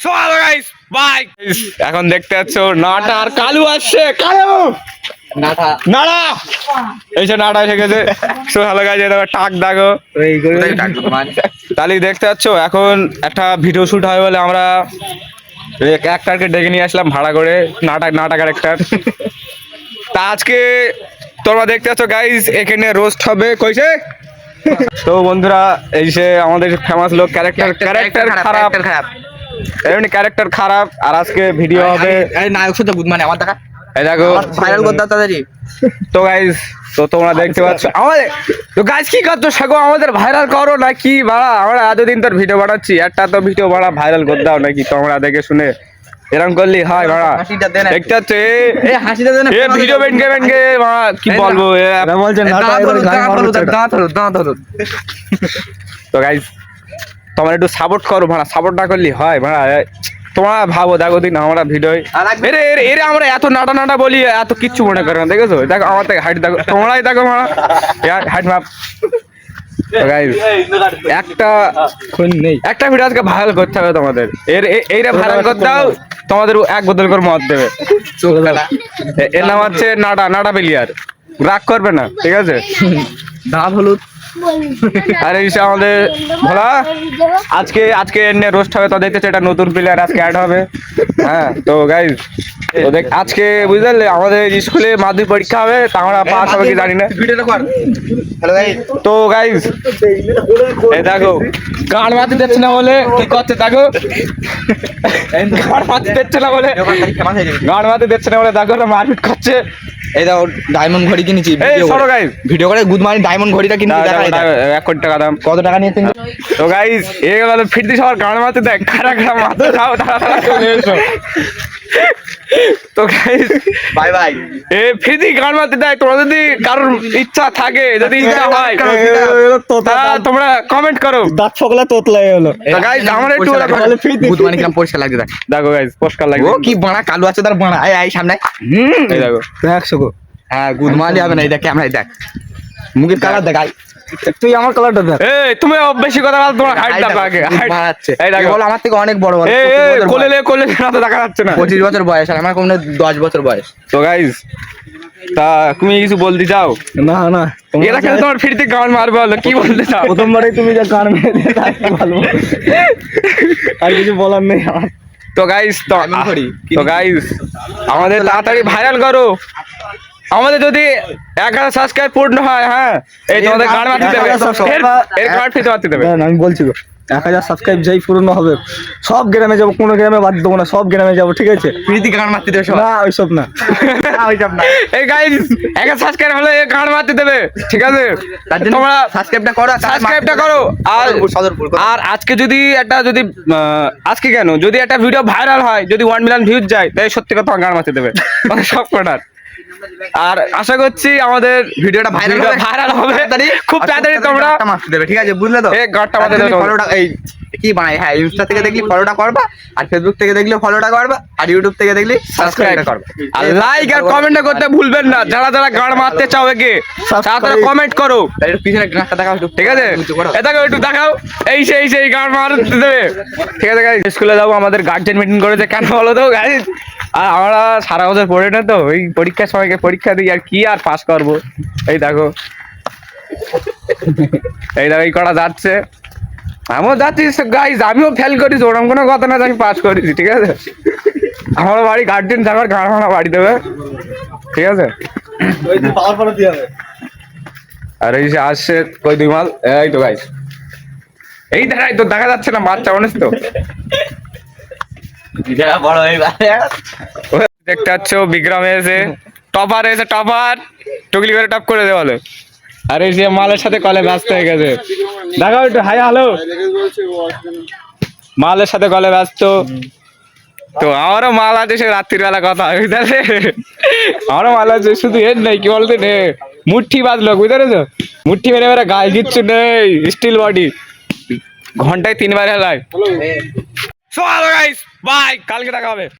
So hello guys bye এখন দেখতে পাচ্ছ নাটা আর কালু আসছে। কালু! নাড়া! এই যে নাড়া এসে গেছে। সো হ্যালো গাইস এটা টাক দাগো। তাহলে দেখতে পাচ্ছ এখন একটা ভিডিও শুট হবে বলে আমরা ডেকে নিয়ে আসলাম ভাড়া করে। নাটক নাটক ক্যারেক্টার তা আজকে তোমরা দেখতে পাচ্ছ গাইস এখানে রোস্ট হবে। কইছে তো বন্ধুরা এই যে আমাদের ফেমাস লোক ক্যারেক্টার ক্যারেক্টার খারাপ। এমনি ক্যারেক্টার খারাপ আর আজকে ভিডিও হবে এই নায়ক শুধু মানে আমার দেখা এই দেখো ভাইরাল করতে তাড়াতাড়ি তো গাইস তো তোমরা দেখতে পাচ্ছ আমাদের তো গাইস কি করছ সাগো আমাদের ভাইরাল করো না কি বাড়া আমরা এতদিন তোর ভিডিও বানাচ্ছি একটা তো ভিডিও বাড়া ভাইরাল করে দাও নাকি তোমরা দেখে শুনে এরকম করলি হয় বাড়া দেখতে পাচ্ছ এই হাসিটা দে না এ ভিডিও বেনকে বেনকে বাড়া কি বলব বলছেন দাঁত হলুদ দাঁত হলুদ দাঁত হলুদ তো গাইস তোমরা একটু সাপোর্ট করো ভাড়া সাপোর্ট না করলি হয় ভাড়া। তোমরা ভাবো দেখো দিন আমরা ভিডিও এরে এরে এরে আমরা এত নাটা নাটা বলি এত কিচ্ছু মনে করে না দেখেছ? দেখো আমার থেকে হাইট দেখো তোমরাই দেখো মারা হাইট মাপ তো গাইস একটা নেই একটা ভিডিও আজকে ভাইরাল করতে হবে তোমাদের। এর এইটা ভাইরাল করতে দাও তোমাদের এক বোতল করে মদ দেবে। এ- এর নাম হচ্ছে নাটা নাটা প্লেয়ার রাগ করবে না ঠিক আছে? দাঁত হলুদ। আর এই আমাদের ভোলা আজকে আজকে এনে রোস্ট হবে তো দেখতেছে এটা নতুন প্লেয়ার আজকে অ্যাড হবে। হ্যাঁ তো গাইজ তো দেখ আজকে বুঝলে আমাদের স্কুলে মাধ্যমিক পরীক্ষা হবে তা আমরা পাস হবে কি জানি না। তো গাইজ এই দেখো গান মারতে দিচ্ছে না বলে কি করছে দেখো। গান মারতে দিচ্ছে না বলে। গান মারতে দিচ্ছে না বলে দেখো না মারপিট করছে। এই দেখো ডায়মন্ড ঘড়ি কিনেছি এই সরো গাইজ ভিডিও করে গুড মর্নিং ডায়মন্ড ঘড়িটা কিনেছি। এক কোটি টাকা দাম কত টাকা নিয়েছেন? তো গাইস এ গেল ফিরতি সবার গান মারতে দেখ খারা খারা মাথা খাও তারা তারা চলে এসো। তো গাইস বাই বাই এ ফিরতি গান মারতে দেয় তোমরা যদি কারোর ইচ্ছা থাকে যদি ইচ্ছা হয় তারা তোমরা কমেন্ট করো। দাঁত ফকলা তোতলাই হলো। তো গাইস আমার একটু পরিষ্কার দেখো। গাইস পরিষ্কার ও কি বাড়া কালু আছে তার বাড়া। এই এই সামনে। হুম। এই দেখো। গো। হ্যাঁ গুড মর্নিং হবে না এই দেখ ক্যামেরায় দেখ। মুখের কালার দেখ। আই তুই আমার কালারটা দেখ। এই তুমি বেশি কথা বল তোমার হাইট দেখো আগে এই দেখো। বল আমার থেকে অনেক বড় বড় এ এ, কোলে লে কোলে না তো দেখা যাচ্ছে না। পঁচিশ বছর বয়স আর আমার কমনে দশ বছর বয়স। তো গাইস তা তুমি কিছু বলতে চাও? না না। তোমার এরা কেন তোমার ফিরতি গান মারবে বলো কি বলতে চাও? প্রথমবারই তুমি যা গান মেরে তার ভালো আর কিছু বলার নেই আমার। তো গাইস তো গাইস আমাদের তাড়াতাড়ি ভাইরাল করো। আমাদের যদি এক হাজার সাবস্ক্রাইব পূর্ণ হয় হ্যাঁ এই তোমাদের গান মারতে দেবে। এর- কার্ড গান ফিতে মারতে দেবে। আমি বলছি এক হাজার সাবস্ক্রাইব যাই পূর্ণ হবে সব গ্রামে যাব কোনো গ্রামে বাদ দেবো না সব গ্রামে যাব ঠিক আছে? প্রীতি গান মারতে দেবে না ওইসব না। ওইসব না। এই গাইস এক সাবস্ক্রাইব হলে গান মারতে দেবে ঠিক আছে? তার জন্য তোমরা সাবস্ক্রাইবটা করো সাবস্ক্রাইবটা করো। আর সদরপুর আর আজকে যদি একটা যদি আহ, আজকে কেন? যদি একটা ভিডিও ভাইরাল হয় যদি ওয়ান মিলিয়ন ভিউজ যায় তাই সত্যি কথা গান মারতে দেবে। মানে সব কটার। আর আশা করছি আমাদের ভিডিওটা ভাইরাল হবে। ভাইরাল হবে। খুব তাড়াতাড়ি তোমরা মারতে দেবে ঠিক আছে বুঝলে তো? এই মারতে দেবে ফলোটা এই কি বানাই হ্যাঁ ইনস্টা থেকে দেখলি ফলোটা করবা আর ফেসবুক থেকে দেখলে ফলোটা করবা আর ইউটিউব থেকে দেখলি সাবস্ক্রাইবটা করবা। আর লাইক আর কমেন্ট করতে ভুলবেন না। যারা যারা গান মারতে চাও একে তারা কমেন্ট করো। পিছনে গানটা দেখাও ঠিক আছে। এটা একটু দেখাও। এই সেই সেই গান মারতে দেবে। ঠিক আছে গাইজ স্কুলে যাব আমাদের গার্জেন মিটিং করেছে। কেন বলো তো গাইজ আর আমরা সারা বছর পড়ে না তো ওই পরীক্ষার সময়কে পরীক্ষা দিই আর কি আর পাস করব? এই দেখো। এই দেখো এই কটা যাচ্ছে। আমিও যাচ্ছি গাইজ আমিও ফেল করিস ওরকম কোনো কথা না আমি পাস করেছি ঠিক আছে? আমার বাড়ি গার্জেন থাকার গান মারা বাড়ি দেবে। ঠিক আছে? আর এই যে আসছে কই দুই মাল? এই তো গাইস এই দেখাই তো দেখা যাচ্ছে না বাচ্চা মানুষ তো। দেখতে পাচ্ছ বিক্রমে এসে। টপার এসে টপার। টুকলি করে টপ করে দে বলে। আর এই যে মালের সাথে কলে ব্যস্ত হয়ে গেছে। দেখাও একটু হাই হ্যালো। মালের সাথে কলে ব্যস্ত। তো আমারও মাল আছে সে রাত্রির বেলা কথা বুঝতে আমারও মাল আছে শুধু এর নেই কি বলতে নে মুঠি বাজলো বুঝতে পেরেছ? মুঠি মেরে মেরে গায়ে কিচ্ছু নেই স্টিল বডি ঘন্টায় তিনবার হেলায়। সো হ্যালো গাইস বাই কালকে দেখা হবে।